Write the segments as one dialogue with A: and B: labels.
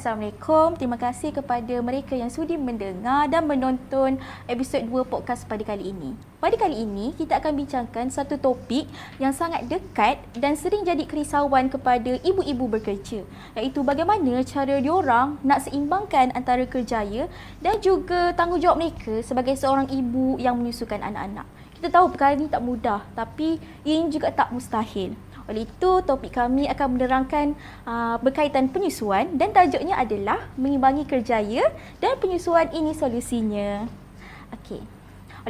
A: Assalamualaikum. Terima kasih kepada mereka yang sudi mendengar dan menonton episod 2 podcast pada kali ini. Pada kali ini, kita akan bincangkan satu topik yang sangat dekat dan sering jadi kerisauan kepada ibu-ibu bekerja. Iaitu bagaimana cara diorang nak seimbangkan antara kerjaya dan juga tanggungjawab mereka sebagai seorang ibu yang menyusukan anak-anak. Kita tahu perkara ini tak mudah tapi ini juga tak mustahil. Oleh itu, topik kami akan menerangkan uh, berkaitan penyusuan dan tajuknya adalah mengimbangi kerjaya dan penyusuan ini solusinya. Okey.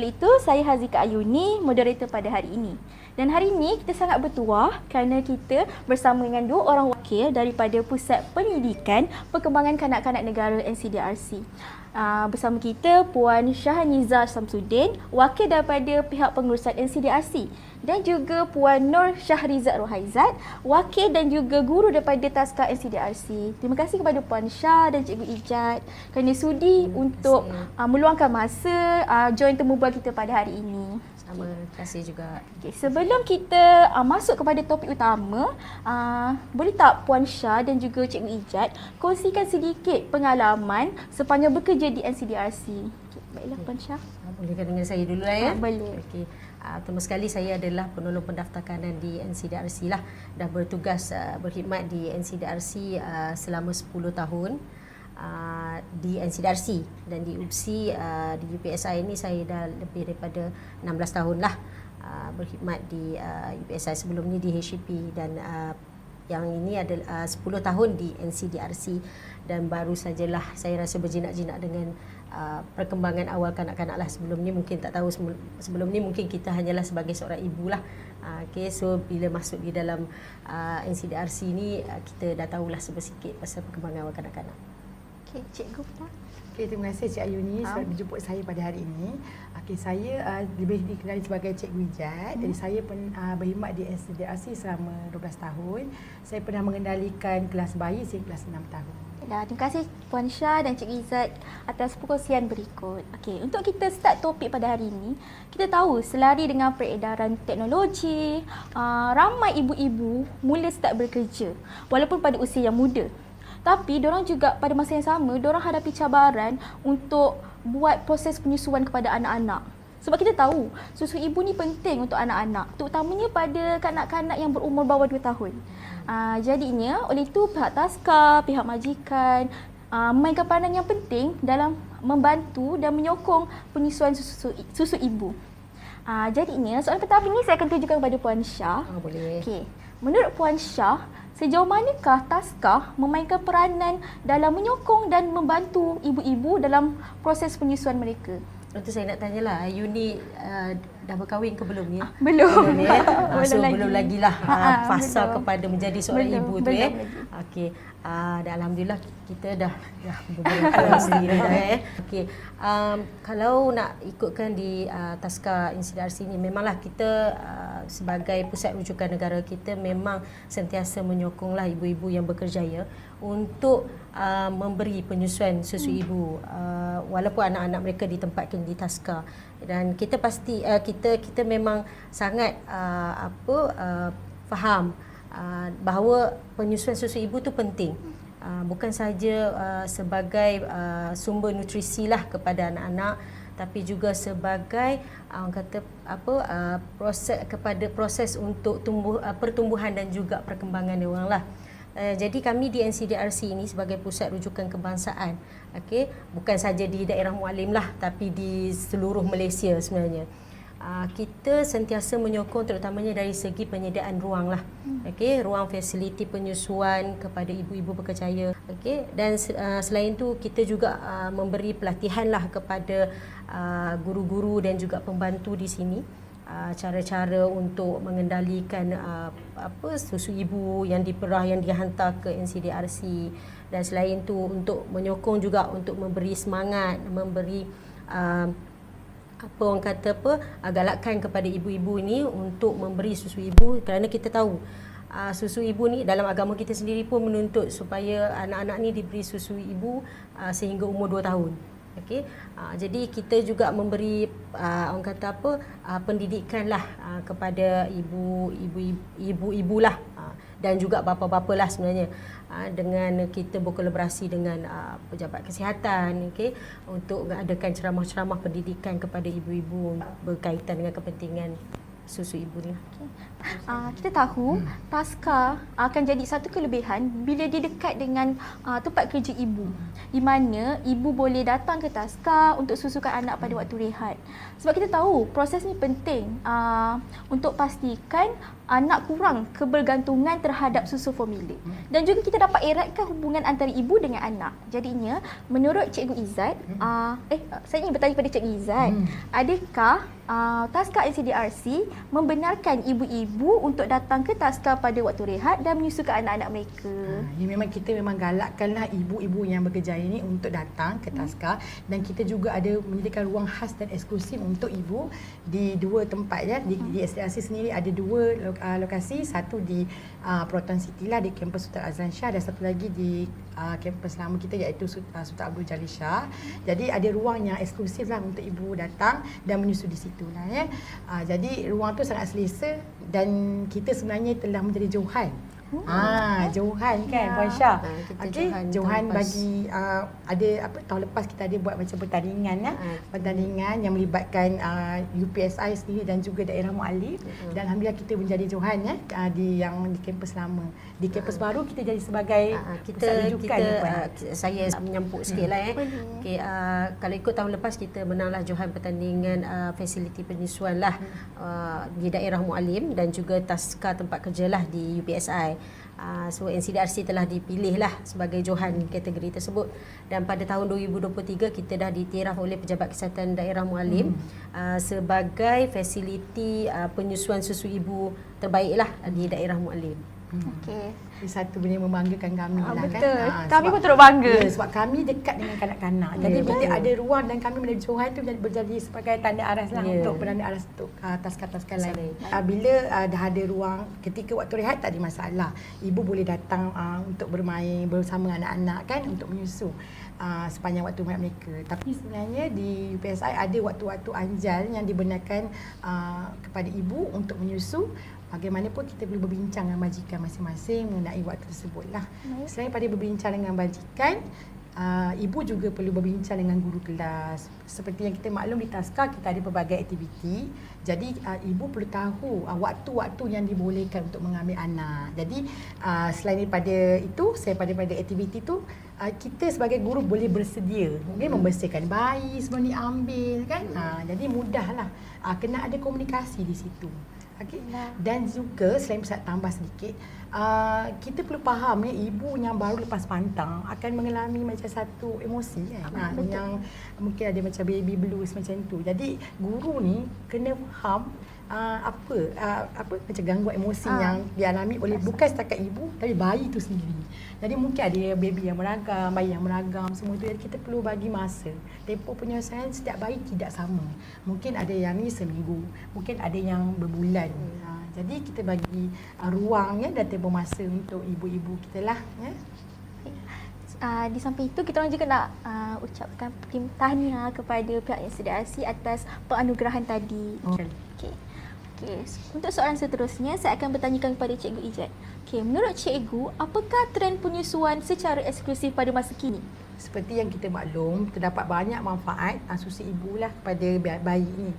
A: Oleh itu, saya Hazika Ayuni, moderator pada hari ini. Dan hari ini kita sangat bertuah kerana kita bersama dengan dua orang wakil daripada Pusat Pendidikan Perkembangan Kanak-Kanak Negara NCDRC. Uh, bersama kita Puan Syahaniza Samsudin, wakil daripada pihak pengurusan NCDRC dan juga Puan Nur Syahrizat Rohaizat, wakil dan juga guru daripada Taska NCDRC. Terima kasih kepada Puan Syah dan Cikgu Ijat kerana sudi hmm, untuk uh, meluangkan masa uh, join temu bual kita pada hari ini.
B: Sama, terima kasih juga.
A: Okay, sebelum kita uh, masuk kepada topik utama, uh, boleh tak Puan Syah dan juga Cikgu Ijat kongsikan sedikit pengalaman sepanjang bekerja di NCDRC? Okay, baiklah Puan Syah.
B: Bolehkan dengan saya dulu lah ya?
A: Boleh.
B: Okay. Uh, pertama sekali saya adalah penolong pendaftar kanan di NCDRC lah. Dah bertugas uh, berkhidmat di NCDRC uh, selama 10 tahun uh, di NCDRC dan di UPSI uh, di UPSI ini saya dah lebih daripada 16 tahun lah uh, berkhidmat di uh, UPSI sebelum ni di HCP dan uh, yang ini adalah uh, 10 tahun di NCDRC dan baru sajalah saya rasa berjinak-jinak dengan uh, perkembangan awal kanak-kanak lah. Sebelum ni mungkin tak tahu sebelum ni mungkin kita hanyalah sebagai seorang ibu lah. Uh, okay, so bila masuk di dalam uh, NCDRC ni uh, kita dah tahulah sedikit pasal perkembangan awal kanak-kanak
A: Okay, Cikgu pula.
C: Okay, terima kasih Cik Ayuni sebab menjemput saya pada hari ini. Okay, saya uh, lebih dikenali sebagai Cikgu Ijat. Hmm. Jadi saya pen, uh, berkhidmat di SDRC selama 12 tahun. Saya pernah mengendalikan kelas bayi sehingga kelas 6 tahun.
A: Ya, terima kasih Puan Syah dan Cik Izzat atas perkongsian berikut. Okey, untuk kita start topik pada hari ini, kita tahu selari dengan peredaran teknologi, uh, ramai ibu-ibu mula start bekerja walaupun pada usia yang muda. Tapi orang juga pada masa yang sama, orang hadapi cabaran untuk buat proses penyusuan kepada anak-anak. Sebab kita tahu susu ibu ni penting untuk anak-anak, terutamanya pada kanak-kanak yang berumur bawah 2 tahun. Uh, jadinya oleh itu pihak taska, pihah majikan uh, memainkan peranan yang penting dalam membantu dan menyokong penyusuan susu, susu ibu. Uh, jadinya soalan pertama ini saya akan tunjukkan kepada Puan Syah.
B: Oh, boleh.
A: Okay. Menurut Puan Syah, Sejauh manakah Taskah memainkan peranan dalam menyokong dan membantu ibu-ibu dalam proses penyusuan mereka?
B: Tentu saya nak tanyalah, you ni uh, dah berkahwin ke belum ya?
A: Belum. belum
B: ya? belum so lagi. belum lagi lah uh, fasa belum. kepada menjadi seorang belum. ibu tu belum ya. Okey. Uh, dan alhamdulillah kita dah dah beberapa sendiri dah ya. Okey. Um, kalau nak ikutkan di uh, taska insidarsi ini memanglah kita uh, sebagai pusat rujukan negara kita memang sentiasa menyokonglah ibu-ibu yang bekerja ya untuk uh, memberi penyusuan susu hmm. ibu uh, walaupun anak-anak mereka ditempatkan di taska dan kita pasti uh, kita kita memang sangat uh, apa uh, faham Uh, bahawa penyusuan susu ibu tu penting uh, bukan saja uh, sebagai uh, sumber nutrisi lah kepada anak-anak tapi juga sebagai orang kata apa uh, proses kepada proses untuk tumbuh uh, pertumbuhan dan juga perkembangan dia orang lah. Uh, jadi kami di NCDRC ini sebagai pusat rujukan kebangsaan, okey, bukan saja di daerah Mualim lah, tapi di seluruh Malaysia sebenarnya. Uh, kita sentiasa menyokong terutamanya dari segi penyediaan ruang lah. Hmm. Okey, ruang fasiliti penyusuan kepada ibu-ibu berkecaya. Okey, dan uh, selain itu kita juga uh, memberi pelatihan lah kepada uh, guru-guru dan juga pembantu di sini uh, cara-cara untuk mengendalikan uh, apa susu ibu yang diperah yang dihantar ke NCDRC dan selain itu untuk menyokong juga untuk memberi semangat, memberi uh, apa orang kata apa uh, galakkan kepada ibu-ibu ini untuk memberi susu ibu kerana kita tahu uh, susu ibu ni dalam agama kita sendiri pun menuntut supaya anak-anak ni diberi susu ibu uh, sehingga umur 2 tahun. Okey. Uh, jadi kita juga memberi uh, orang kata apa uh, pendidikan lah uh, kepada ibu ibu ibu-ibu lah dan juga bapa-bapa lah sebenarnya uh, dengan kita berkolaborasi dengan uh, pejabat kesihatan okey untuk adakan ceramah-ceramah pendidikan kepada ibu-ibu berkaitan dengan kepentingan susu ibu ni. Okay.
A: Uh, kita tahu hmm. taska akan jadi satu kelebihan bila dia dekat dengan uh, tempat kerja ibu. Di mana ibu boleh datang ke taska untuk susukan anak pada waktu rehat. Sebab kita tahu proses ni penting uh, untuk pastikan anak kurang kebergantungan terhadap susu formula. Dan juga kita dapat eratkan hubungan antara ibu dengan anak. Jadinya menurut Cikgu Izzat, uh, eh saya ingin bertanya kepada Cikgu Izzat, hmm. adakah uh, taska NCDRC membenarkan ibu-ibu untuk datang ke taska pada waktu rehat dan menyusukan anak-anak mereka.
C: Ha, ini memang kita memang galakkanlah ibu-ibu yang bekerja ini untuk datang ke taska hmm. dan kita juga ada menyediakan ruang khas dan eksklusif untuk ibu di dua tempat ya. Di, hmm. di SDRC sendiri ada dua uh, lokasi, satu di uh, Proton City lah di kampus Sultan Azlan Shah dan satu lagi di uh, kampus lama kita iaitu Sultan Abdul Jalil Shah. Jadi ada ruang yang eksklusif lah untuk ibu datang dan menyusu di situ lah ya. Uh, jadi ruang tu sangat selesa dan kita sebenarnya telah menjadi Johan. Ah, Johan kan, ya. Puan Syah. Ha, okay. Johan, Johan bagi uh, ada apa tahun lepas kita ada buat macam pertandingan ya. Ha. Pertandingan yang melibatkan uh, UPSI sendiri dan juga daerah Mualif hmm. dan alhamdulillah kita menjadi Johan ya uh, di yang di kampus lama. Di kampus ha. baru kita jadi sebagai
B: ha. kita kita uh, saya menyampuk sikitlah hmm. eh. Okey uh, kalau ikut tahun lepas kita menanglah Johan pertandingan uh, fasiliti penyusuan lah hmm. uh, di daerah Mualim dan juga taska tempat kerja lah di UPSI. Uh, so NCDRC telah dipilih lah sebagai Johan kategori tersebut dan pada tahun 2023 kita dah ditiraf oleh Pejabat Kesihatan Daerah Mualim hmm. uh, sebagai fasiliti uh, penyusuan susu ibu terbaik lah di daerah Mualim.
C: Hmm. Okey. Ini satu benda yang membanggakan kami
A: ah,
C: lah
A: betul.
C: kan.
A: Ha, kami pun turut bangga.
C: Ya, sebab kami dekat dengan kanak-kanak. Jadi yeah, bila ada ruang dan kami menjadi Johan itu menjadi berjadi sebagai tanda aras lah yeah. untuk penanda aras untuk uh, taska-taska lain. Uh, bila uh, dah ada ruang ketika waktu rehat tak ada masalah. Ibu boleh datang uh, untuk bermain bersama anak-anak kan untuk menyusu. Uh, sepanjang waktu mereka. Tapi sebenarnya di UPSI ada waktu-waktu anjal yang dibenarkan uh, kepada ibu untuk menyusu bagaimanapun kita perlu berbincang dengan majikan masing-masing mengenai waktu tersebut lah. Selain pada berbincang dengan majikan, uh, ibu juga perlu berbincang dengan guru kelas. Seperti yang kita maklum di Taska, kita ada pelbagai aktiviti. Jadi uh, ibu perlu tahu uh, waktu-waktu yang dibolehkan untuk mengambil anak. Jadi uh, selain daripada itu, saya pada pada aktiviti itu, uh, kita sebagai guru boleh bersedia. Mungkin membersihkan bayi sebelum diambil kan. Uh, jadi mudahlah. Uh, kena ada komunikasi di situ. Okay. Dan juga selain saya tambah sedikit, uh, kita perlu faham ya ibu yang baru lepas pantang akan mengalami macam satu emosi kan. Ha, yang mungkin ada macam baby blues macam tu. Jadi guru ni kena faham uh, apa uh, apa macam gangguan emosi uh. yang dialami oleh bukan setakat ibu tapi bayi tu sendiri. Jadi mungkin ada baby yang meragam, bayi yang meragam semua tu. Jadi kita perlu bagi masa. Tempoh penyelesaian setiap bayi tidak sama. Mungkin ada yang ni seminggu, mungkin ada yang berbulan. Hmm. Ha, jadi kita bagi uh, ruang ya dan tempoh masa untuk ibu-ibu kita lah ya.
A: Uh, di samping itu kita orang juga nak uh, ucapkan tahniah kepada pihak NCDRC atas penganugerahan tadi.
C: Okay.
A: Okay. Okay. Untuk soalan seterusnya, saya akan bertanyakan kepada Cikgu Ijat. Okay. Menurut Cikgu, apakah trend penyusuan secara eksklusif pada masa kini?
C: Seperti yang kita maklum, terdapat banyak manfaat susu ibu lah kepada bayi ini.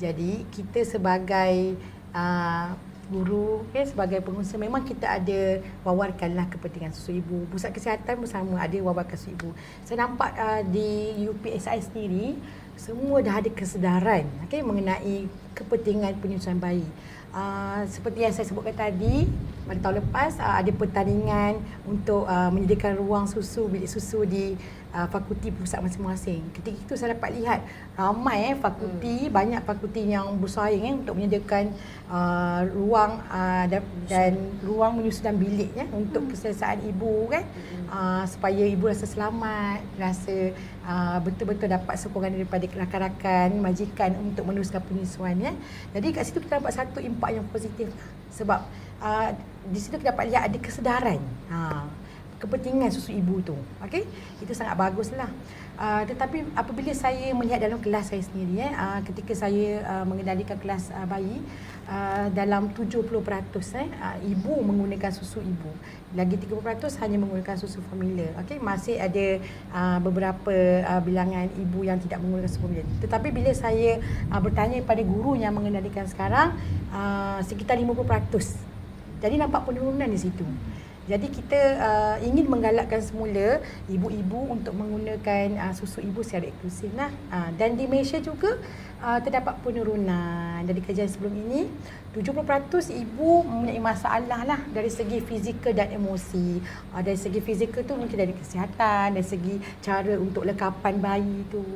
C: Jadi, kita sebagai uh, guru, okay, sebagai pengusaha, memang kita ada wawarkanlah kepentingan susu ibu. Pusat kesihatan bersama ada wawarkan susu ibu. Saya nampak uh, di UPSI sendiri, semua dah ada kesedaran okay, mengenai kepentingan penyusuan bayi. Uh, seperti yang saya sebutkan tadi, pada tahun lepas uh, ada pertandingan untuk uh, menyediakan ruang susu, bilik susu di uh, fakulti pusat masing-masing. Ketika itu saya dapat lihat ramai eh, fakulti, hmm. banyak fakulti yang bersaing eh, untuk menyediakan uh, ruang uh, dan, dan ruang menyusu dan bilik ya, untuk hmm. keselesaan ibu kan. Hmm. Uh, supaya ibu rasa selamat, rasa uh, betul-betul dapat sokongan daripada rakan-rakan, majikan untuk meneruskan penyusuan ya. Jadi kat situ kita dapat satu impak yang positif sebab uh, di situ kita dapat lihat ada kesedaran. Ha kepentingan susu ibu tu. Okey? Itu sangat baguslah. Uh, tetapi apabila saya melihat dalam kelas saya sendiri eh uh, ketika saya uh, mengendalikan kelas uh, bayi uh, dalam 70% eh uh, ibu menggunakan susu ibu lagi 30% hanya menggunakan susu formula okey masih ada uh, beberapa uh, bilangan ibu yang tidak menggunakan susu formula tetapi bila saya uh, bertanya kepada guru yang mengendalikan sekarang uh, sekitar 50% jadi nampak penurunan di situ jadi kita uh, ingin menggalakkan semula ibu-ibu untuk menggunakan uh, susu ibu secara eksklusif lah. Uh, dan di Malaysia juga uh, terdapat penurunan dari kajian sebelum ini 70% ibu mempunyai masalah lah dari segi fizikal dan emosi. Uh, dari segi fizikal tu mungkin dari kesihatan, dari segi cara untuk lekapan bayi tu.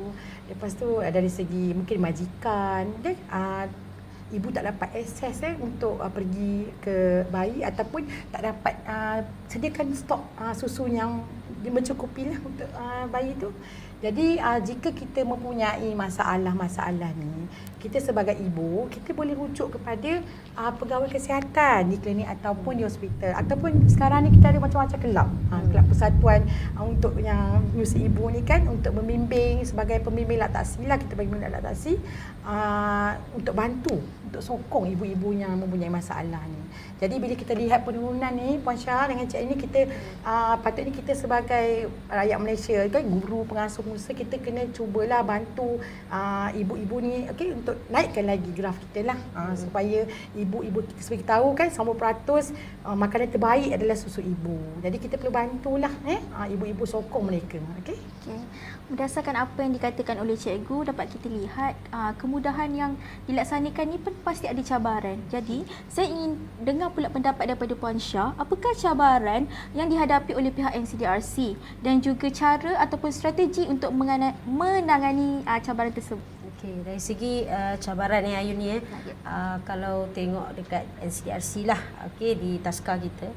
C: Lepas tu uh, dari segi mungkin majikan. Okay? Uh, ibu tak dapat akses eh, untuk uh, pergi ke bayi ataupun tak dapat uh, sediakan stok uh, susu yang mencukupi lah untuk uh, bayi tu. Jadi uh, jika kita mempunyai masalah-masalah ni, kita sebagai ibu, kita boleh rujuk kepada uh, pegawai kesihatan di klinik ataupun di hospital. Ataupun sekarang ni kita ada macam-macam kelab. Uh, kelab persatuan uh, untuk yang nyusi ibu ni kan untuk membimbing sebagai pembimbing laktasi. Lah kita bagi laktasi uh, untuk bantu untuk sokong ibu-ibu yang mempunyai masalah ni. Jadi bila kita lihat penurunan ni Puan Syah dengan Cik ini kita uh, patutnya kita sebagai rakyat Malaysia kan guru pengasuh pengusaha kita kena cubalah bantu uh, ibu-ibu ni okey untuk naikkan lagi graf kita lah uh, hmm. supaya ibu-ibu seperti kita tahu kan 90% uh, makanan terbaik adalah susu ibu. Jadi kita perlu bantulah eh uh, ibu-ibu sokong mereka okey.
A: Okay. Berdasarkan apa yang dikatakan oleh cikgu dapat kita lihat uh, kemudahan yang dilaksanakan ni pun pasti ada cabaran. Jadi saya ingin dengar pula pendapat daripada Puan Syah, apakah cabaran yang dihadapi oleh pihak NCDRC dan juga cara ataupun strategi untuk menangani uh, cabaran tersebut?
B: Okey, dari segi uh, cabaran yang Ayun ni eh, uh, kalau tengok dekat NCDRC lah, okey di taska kita,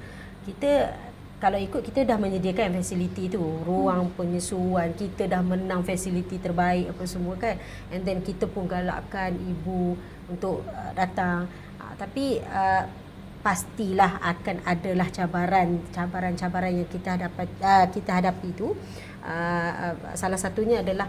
B: kita kalau ikut kita dah menyediakan fasiliti tu. Ruang hmm. penyusuan kita dah menang fasiliti terbaik apa semua kan. And then kita pun galakkan ibu untuk uh, datang. Uh, tapi uh, pastilah akan adalah cabaran cabaran-cabaran yang kita dapat uh, kita hadapi tu. Uh, uh, salah satunya adalah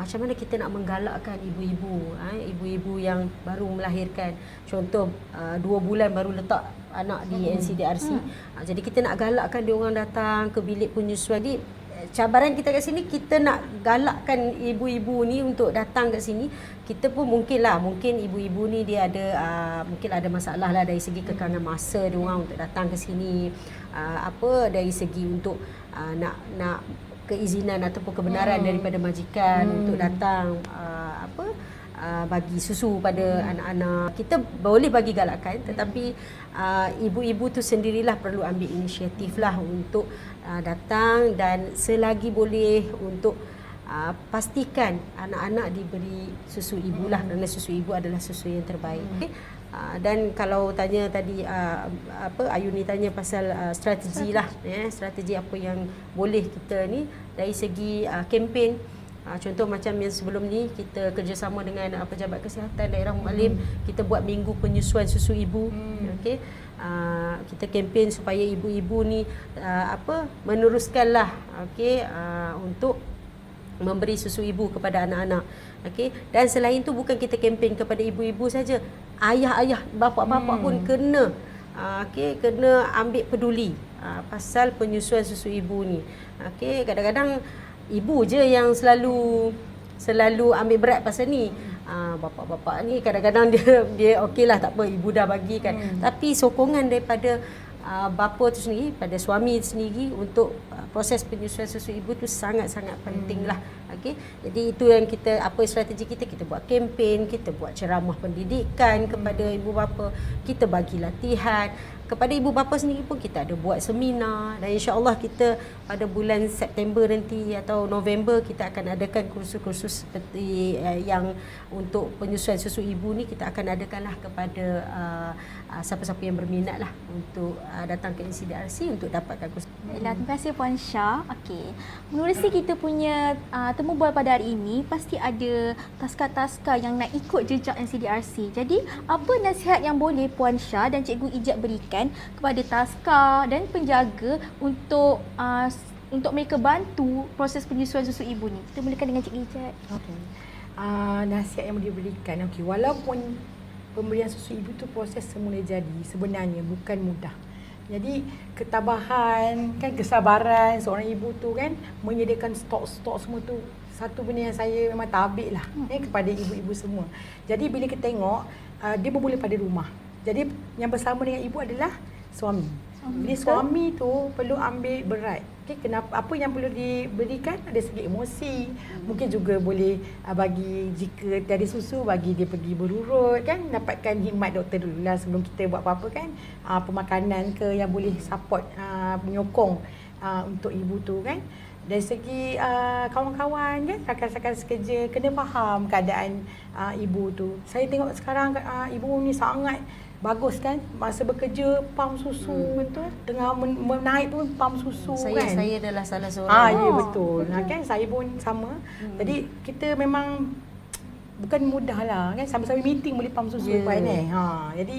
B: macam mana kita nak menggalakkan ibu-ibu eh, ibu-ibu yang baru melahirkan? Contoh uh, dua bulan baru letak anak di hmm. NCDRC hmm. Uh, jadi kita nak galakkan dia orang datang ke bilik penyusuan di eh, cabaran kita kat sini kita nak galakkan ibu-ibu ni untuk datang kat sini. Kita pun mungkin lah mungkin ibu-ibu ni dia ada uh, mungkin ada masalah lah dari segi kekangan masa dia orang untuk datang ke sini. Uh, apa dari segi untuk uh, nak nak keizinan ataupun kebenaran hmm. daripada majikan hmm. untuk datang uh, apa uh, bagi susu pada hmm. anak-anak kita boleh bagi galakan tetapi uh, ibu-ibu tu sendirilah perlu ambil inisiatif lah untuk uh, datang dan selagi boleh untuk uh, pastikan anak-anak diberi susu ibu lah kerana susu ibu adalah susu yang terbaik hmm. okay? Uh, dan kalau tanya tadi uh, apa Ayuni tanya pasal uh, strategi lah ya strategi apa yang boleh kita ni dari segi uh, kempen uh, contoh macam yang sebelum ni kita kerjasama dengan uh, pejabat kesihatan daerah Mualim hmm. kita buat minggu penyusuan susu ibu hmm. okey uh, kita kempen supaya ibu-ibu ni uh, apa meneruskanlah okey uh, untuk memberi susu ibu kepada anak-anak okey dan selain tu bukan kita kempen kepada ibu-ibu saja ayah-ayah bapa-bapa hmm. pun kena uh, okey kena ambil peduli uh, pasal penyusuan susu ibu ni okey kadang-kadang ibu je yang selalu selalu ambil berat pasal ni uh, bapa-bapa ni kadang-kadang dia dia okeylah tak apa ibu dah bagi kan hmm. tapi sokongan daripada uh, bapa tu sendiri pada suami sendiri untuk uh, proses penyusuan susu ibu tu sangat-sangat penting lah. Hmm. Okey. Jadi itu yang kita apa strategi kita? Kita buat kempen, kita buat ceramah pendidikan kepada ibu bapa, kita bagi latihan. Kepada ibu bapa sendiri pun kita ada buat seminar dan insya-Allah kita pada bulan September nanti atau November kita akan adakan kursus-kursus seperti uh, yang untuk penyusuan susu ibu ni kita akan adakanlah kepada uh, uh, siapa-siapa yang berminat lah untuk uh, datang ke NCDRC untuk dapatkan kursus.
A: Baiklah, terima kasih Puan Syah. Okey. Menerusi kita punya uh, temu bual pada hari ini pasti ada taska-taska yang nak ikut jejak NCDRC. Jadi apa nasihat yang boleh Puan Syah dan Cikgu Ijat berikan kepada taska dan penjaga untuk uh, untuk mereka bantu proses penyusuan susu ibu ni? Kita mulakan dengan Cikgu Ijat.
C: Okay. Uh, nasihat yang boleh diberikan, okay, walaupun pemberian susu ibu tu proses semula jadi, sebenarnya bukan mudah. Jadi ketabahan, kan kesabaran seorang ibu tu kan menyediakan stok-stok semua tu satu benda yang saya memang tabik lah hmm. eh, kepada ibu-ibu semua. Jadi bila kita tengok uh, dia bermula pada rumah. Jadi yang bersama dengan ibu adalah suami. Jadi suami tu perlu ambil berat. Okay, kenapa apa yang perlu diberikan ada segi emosi. Mungkin juga boleh uh, bagi jika tiada susu bagi dia pergi berurut kan dapatkan hikmat doktor dulu lah sebelum kita buat apa-apa kan. Uh, pemakanan ke yang boleh support uh, menyokong uh, untuk ibu tu kan. Dari segi uh, kawan-kawan kan rakan-rakan sekerja kena faham keadaan uh, ibu tu. Saya tengok sekarang uh, ibu ni sangat bagus kan? Masa bekerja pam susu hmm. betul? Tengah men- menaik pun pam susu
B: saya,
C: kan?
B: saya adalah salah seorang.
C: Ah ya betul. Nah kan? Saya pun sama. Hmm. jadi kita memang bukan mudah lah kan? Sambil-sambil meeting boleh pam susu yeah. kan eh? Ha jadi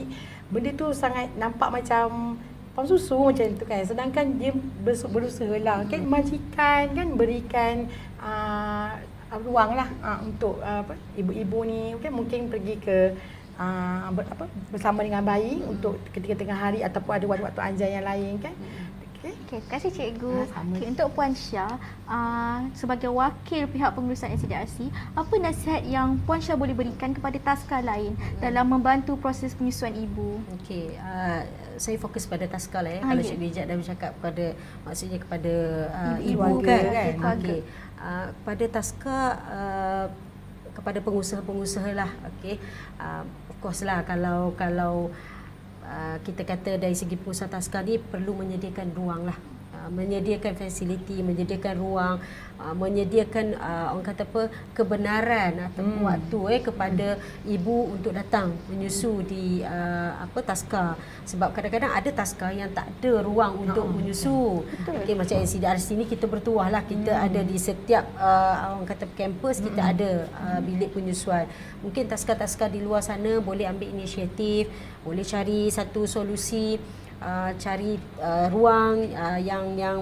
C: benda tu sangat nampak macam pam susu macam tu kan? Sedangkan dia berusaha lah kan? Majikan kan? Berikan uh, ruang lah uh, untuk uh, apa ibu-ibu ni kan? Mungkin pergi ke uh, ber, apa, bersama dengan bayi hmm. untuk ketika tengah hari ataupun ada waktu-waktu anjay yang lain kan. Hmm.
A: Okay. okay, terima kasih cikgu. Ha, okay, untuk Puan Syah, uh, sebagai wakil pihak pengurusan NCDRC, apa nasihat yang Puan Syah boleh berikan kepada taska lain hmm. dalam membantu proses penyusuan ibu?
B: Okey, uh, saya fokus pada taska lah ya. Ha, Kalau ya. Cikgu Ijat dah bercakap kepada, maksudnya kepada uh, ibu, ibu kan. kan? Okey, uh, pada taska, uh, kepada pengusaha-pengusaha lah okey. Uh, of course lah kalau kalau uh, kita kata dari segi pengusaha taska ni perlu menyediakan ruang lah menyediakan fasiliti menyediakan ruang uh, menyediakan uh, orang kata apa kebenaran atau hmm. waktu eh kepada hmm. ibu untuk datang menyusu di uh, apa taska sebab kadang-kadang ada taska yang tak ada ruang untuk oh, menyusu okey macam NCDRC ni kita bertuah lah kita hmm. ada di setiap uh, orang kata kampus kita hmm. ada uh, bilik penyusuan mungkin taska-taska di luar sana boleh ambil inisiatif boleh cari satu solusi uh, cari uh, ruang uh, yang yang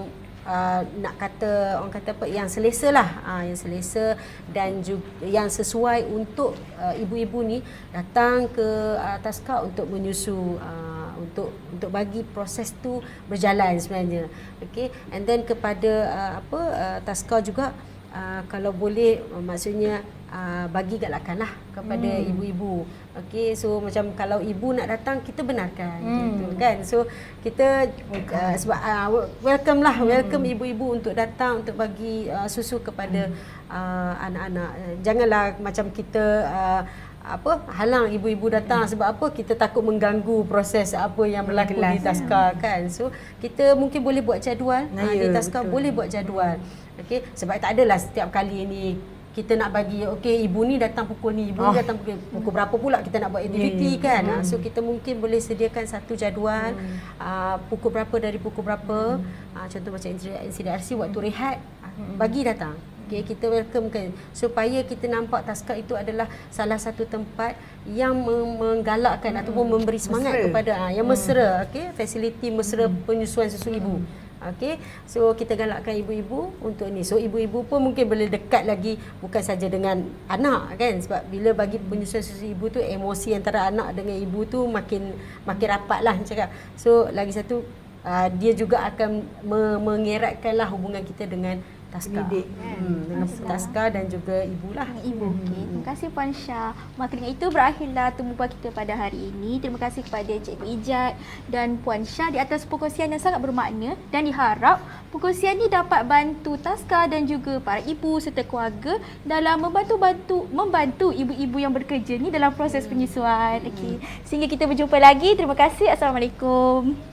B: uh, nak kata orang kata apa yang selesa lah. Uh, yang selesa dan juga yang sesuai untuk uh, ibu-ibu ni datang ke uh, taska untuk menyusu uh, untuk untuk bagi proses tu berjalan sebenarnya. Okey and then kepada uh, apa uh, taska juga uh, kalau boleh maksudnya uh, bagi galakanlah kepada hmm. ibu-ibu. Okey, so macam kalau ibu nak datang kita benarkan hmm. gitu kan. So kita uh, sebab uh, welcome lah, welcome hmm. ibu-ibu untuk datang untuk bagi uh, susu kepada hmm. uh, anak-anak. Janganlah macam kita uh, apa halang ibu-ibu datang hmm. sebab apa kita takut mengganggu proses apa yang berlaku Kelas, di taska ya. kan so kita mungkin boleh buat jadual nah, uh, ya, di taska betul. boleh buat jadual okey sebab tak adalah setiap kali ini kita nak bagi okey ibu ni datang pukul ni ibu oh. ni datang pukul, pukul berapa pula kita nak buat aktiviti yeah, kan yeah. so kita mungkin boleh sediakan satu jadual hmm. uh, pukul berapa dari pukul berapa hmm. uh, contoh macam NCDRC waktu rehat hmm. bagi datang okey kita welcome kan supaya kita nampak taska itu adalah salah satu tempat yang menggalakkan hmm. ataupun memberi semangat mesra. kepada uh, yang mesra okey fasiliti mesra hmm. penyusuan susu ibu Okey. So kita galakkan ibu-ibu untuk ni. So ibu-ibu pun mungkin boleh dekat lagi bukan saja dengan anak kan sebab bila bagi penyusuan susu ibu tu emosi antara anak dengan ibu tu makin makin rapatlah cakap. So lagi satu uh, dia juga akan me- mengeratkanlah hubungan kita dengan Taska. Pendidik kan. Hmm, dengan Taska dan juga ibulah.
A: Ibu. Hmm. Okay. Terima kasih Puan Syah. Maka dengan itu berakhirlah tumbuhan kita pada hari ini. Terima kasih kepada Cikgu Ijat dan Puan Syah di atas perkongsian yang sangat bermakna dan diharap perkongsian ini dapat bantu Taska dan juga para ibu serta keluarga dalam membantu-bantu membantu ibu-ibu yang bekerja ni dalam proses penyusuan. Okey. Sehingga kita berjumpa lagi. Terima kasih. Assalamualaikum.